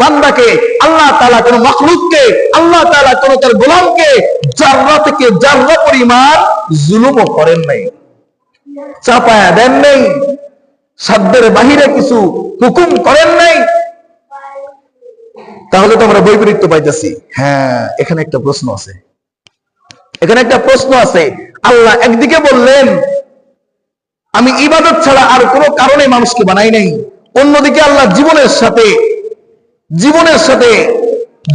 বান্দাকে, আল্লাহ তাআলা কোন মখলুককে, আল্লাহ তাআলা কোন তার গোলামকে জাররা থেকে জাররা পরিমাণ জুলুমও করেন নাই, চাপায়া দেন নেই, সাধ্যের বাহিরে কিছু হুকুম করেন নাই, তাহলে তো আমরা বৈপরীত্য পাইতেছি। হ্যাঁ এখানে একটা প্রশ্ন আছে। এখানে একটা প্রশ্ন আছে। আল্লাহ একদিকে বললেন, আমি ইবাদত ছাড়া আর কোনো কারণে মানুষকে বানাই নাই। অন্যদিকে আল্লাহ জীবনের সাথে জীবনের সাথে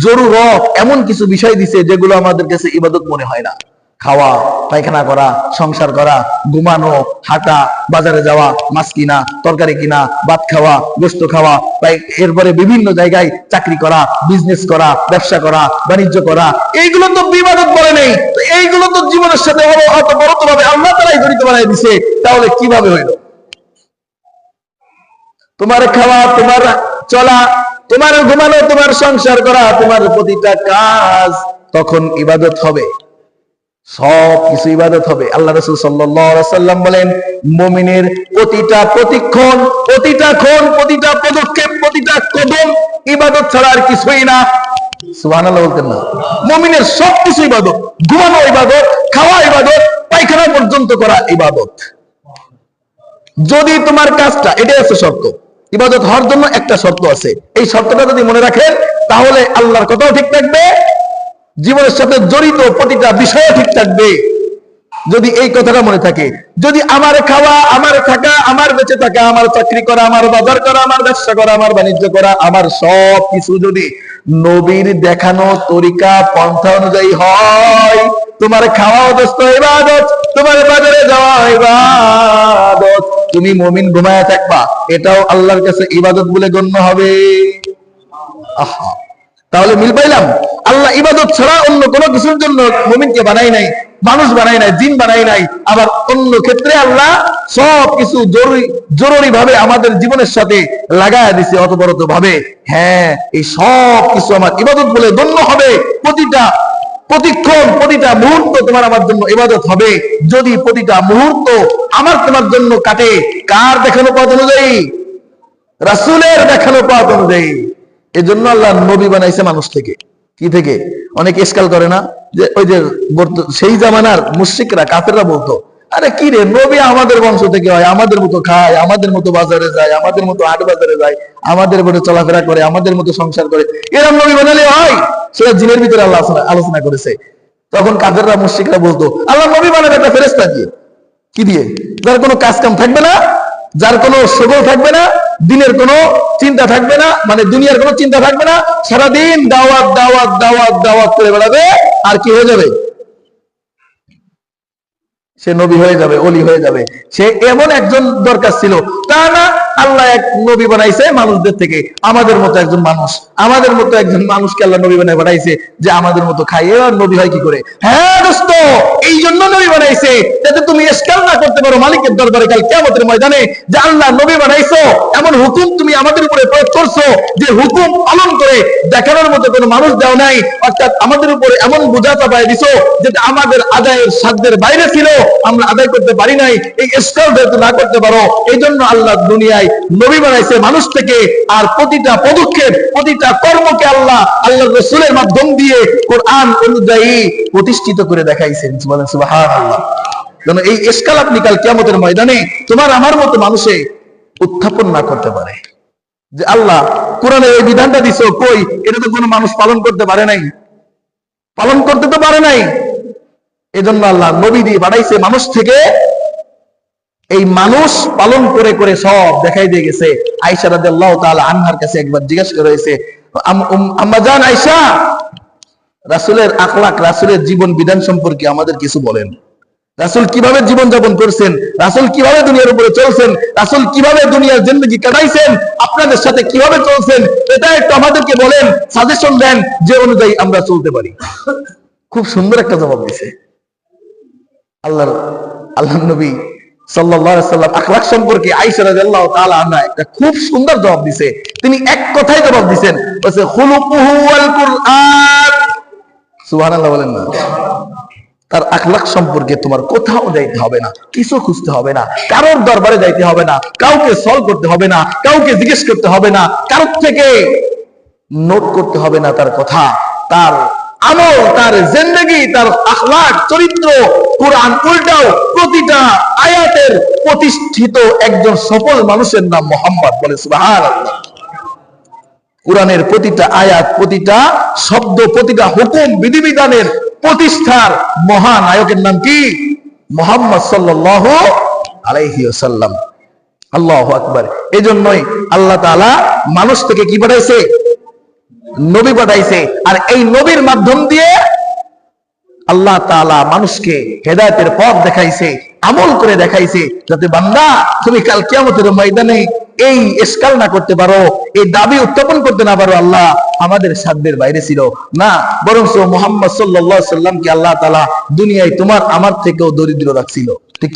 জরুরত এমন কিছু বিষয় দিছে যেগুলো আমাদের কাছে ইবাদত মনে হয় না। খাওয়া, পায়খানা করা, সংসার করা, ঘুমানো, হাঁটা, বাজারে যাওয়া, মাছ কিনা, তরকারি কিনা, ভাত খাওয়া, গোস্ত খাওয়া তাই এরপরে বিভিন্ন জায়গায় চাকরি করা বিজনেস করা, ব্যবসা করা, বাণিজ্য করা। এইগুলো তো বিবাদত বলে নেই। এইগুলো তো জীবনের সাথে হলো অত বড় তো ভাবে আল্লাহ তারাই জড়িত বানাই দিছে। তাহলে কীভাবে হইল? তোমার খাওয়া, তোমার চলা তোমার ঘুমানো, তোমার সংসার করা, তোমার প্রতিটা কাজ তখন ইবাদত হবে। সব কিছু ইবাদত হবে। আল্লাহ রসুল সাল্লাম বলেন, মমিনের প্রতিটা প্রতিক্ষণ, প্রতিটা ক্ষণ, প্রতিটা পদক্ষেপ, প্রতিটা কদম ইবাদত ছাড়া আর কিছুই না। মমিনের সব কিছু ইবাদত, ঘুমানো ইবাদত, খাওয়া ইবাদত, পায়খানা পর্যন্ত করা ইবাদত। যদি তোমার কাজটা, এটাই আছে শর্ত। ইবাদত হওয়ার জন্য একটা শর্ত আছে। এই শর্তটা যদি মনে রাখেন, তাহলে আল্লাহর কথাও ঠিক থাকবে, জীবনের সাথে জড়িত প্রতিটা বিষয় ঠিক থাকবে। যদি এই কথাটা মনে থাকে, যদি আমার খাওয়া, আমার থাকা, আমার বেঁচে থাকা, আমার চাকরি করা, আমার বাজার করা, আমার ব্যবসা করা, আমার বাণিজ্য করা, আমার সব কিছু যদি নবীর দেখানো তরিকা, পন্থা অনুযায়ী হয়, তোমার খাওয়া দোস্ত ইবাদত, তোমার বাজারে যাওয়া ইবাদত। তুমি মমিন ঘুমায় থাকবা, এটাও আল্লাহর কাছে ইবাদত বলে গণ্য হবে। আহা। তাহলে মিল পাইলাম? আল্লাহ ইবাদত ছাড়া অন্য কোনো কিছুর জন্য মুমিনকে বানাই নাই, মানুষ বানাই নাই, জিন বানাই নাই। আবার অন্য ক্ষেত্রে আল্লাহ সব কিছু জরুরি ভাবে আমাদের জীবনের সাথে লাগায় দিছে অতবরত ভাবে হ্যাঁ এই সব কিছু আমার ইবাদত বলে গণ্য হবে। প্রতিটা প্রতিক্ষণ প্রতিটা মুহূর্ত তোমার আমার জন্য ইবাদত হবে। যদি প্রতিটা মুহূর্ত আমার তোমার জন্য কাটে, কার দেখানো পথ অনুযায়ী? রাসূলের দেখানো পথ অনুযায়ী। এজন্য আল্লাহ নবী বানাইছে মানুষ থেকে। কি থেকে? অনেক ইস্কাল করে না যে ওই যে সেই জামানার মুশরিকরা, কাফেররা বলতো, আরে কি রে, নবী আমাদের বংশ থেকে হয়, আমাদের মতো খায়, আমাদের মতো বাজারে যায়, আমাদের মতো হাট বাজারে যায়, আমাদের মতো চলাফেরা করে, আমাদের মতো সংসার করে। এরকম নবী বানালে হয়। সেটা জিনের ভিতরে আল্লাহ আলোচনা- করেছে। তখন কাফেররা মুশরিকরা বলতো, আল্লাহ নবী বানাবে একটা ফেরেস্তা দিয়ে। কি দিয়ে? যার কোনো কাজ কাম থাকবে না, যার কোনো সগল থাকবে না, দিনের কোনো চিন্তা থাকবে না মানে দুনিয়ার কোনো চিন্তা থাকবে না, সারাদিন দাওয়াত দাওয়াত দাওয়াত দাওয়াত করে বেড়াবে, আর কি হয়ে যাবে? সে নবী হয়ে যাবে, অলি হয়ে যাবে। সে এমন একজন দরকার ছিল। তা না আল্লাহ এক নবী বানাইছে মানুষদের থেকে। আমাদের মতো একজন মানুষ। আমাদের মতো একজন মানুষকে আল্লাহ নবী বানাই বানাইছে যে আমাদের মতো খাই এবার নবী হয় কি করে? হ্যাঁ দোস্ত এই জন্য নবী বানাইছে। যাতে তুমি এসকাল না করতে পারো মালিকের দরবারে কাল কেমতের ময়দানে যে আল্লাহ নবী বানাইছো, এমন হুকুম তুমি আমাদের উপরে প্রয়োগ করছ যে হুকুম পালন করে দেখানোর মতো কোনো মানুষ দাও নাই, অর্থাৎ আমাদের উপরে এমন বোঝা চাপায় দিছো যেটা আমাদের আদায়ের সাধ্যের বাইরে ছিল, আমরা আদায় করতে পারি নাই, এই স্কল যেহেতু না করতে পারো। এই জন্য আল্লাহ দুনিয়ায় নবী বানাইছে মানুষ থেকে, আর প্রতিটা পদক্ষেপ, প্রতিটা কর্মকে আল্লাহ আল্লাহ রসুলের মাধ্যম দিয়ে কোরআন অনুযায়ী প্রতিষ্ঠিত করে দেখাইছেন। বলেন যেন এই এসকাল আপনি কাল কিয়ামতের ময়দানে তোমার আমার মতো মানুষে উত্থাপন না করতে পারে। যে আল্লাহ কোরআনে এই বিধানটা দিছো, কই? এটা তো কোনো মানুষ পালন করতে পারে নাই। পালন করতে তো পারে নাই। এজন্য আল্লাহ নবী দিয়ে বাড়াইছে মানুষ থেকে এই মানুষ পালন করে করে সব দেখাই দিয়ে গেছে। আইসা তাআলা আনহার কাছে একবার জিজ্ঞাসা করে হয়েছে আম্মা জান আয়েশা, রাসূলের আখলাক, রাসূলের জীবন বিধান সম্পর্কে আমাদের কিছু বলেন। রাসূল কীভাবে জীবন যাপন করছেন? রাসূল কীভাবে দুনিয়ার উপরে চলছেন? রাসূল কীভাবে দুনিয়ার জিন্দগি কাটাইছেন? আপনাদের সাথে কীভাবে চলছেন? এটা একটু আমাদেরকে বলেন সাজেশন দেন, যে অনুযায়ী আমরা চলতে পারি। খুব সুন্দর একটা জবাব দিছে আল্লাহর আল্লাহ নবী জবাব কুরআন। সুবহানাল্লাহ বলেন না। তার আখলাক সম্পর্কে তোমার কোথাও যাইতে হবে না, কিছু খুঁজতে হবে না, কারোর দরবারে যাইতে হবে না, কাউকে সলভ করতে হবে না, কাউকে জিজ্ঞেস করতে হবে না, কারোর থেকে নোট করতে হবে না তার কথা, তার আমল, তার জিন্দগি, তার আখলাক চরিত্র, কোরআন উল্টাও, প্রতিটা আয়াতের প্রতিষ্ঠিত একজন সফল মানুষের নাম মোহাম্মদ বলে সুবহানাল্লাহ। কোরআনের প্রতিটা আয়াত, প্রতিটা শব্দ, প্রতিটা হুকুম, বিধিবিধানের প্রতিষ্ঠার মহানায়কের নাম কি? মোহাম্মদ সাল্লাল্লাহু আলাইহি ওয়াসাল্লাম। আল্লাহু আকবার। এজন্যই আল্লাহ তাআলা মানুষ থেকে কি পাঠাইছে? নবী পাঠাইছে। আর এই নবীর মাধ্যম দিয়ে আল্লাহ তাআলা মানুষকে হেদায়েতের পথ দেখাইছে, আমল করে দেখাইছে। যাতে বান্দা তুমি কাল কিয়ামতের ময়দানে এই এসকাল না করতে পারো, এই দাবি উত্থাপন করতে না পারো, আল্লাহ আমাদের সাধ্যের বাইরে ছিল। না বরং মোহাম্মদ সাল্লাহ সাল্লামকে আল্লাহ তালা দুনিয়ায় তোমার, আমার থেকেও দরিদ্র রাখছিল।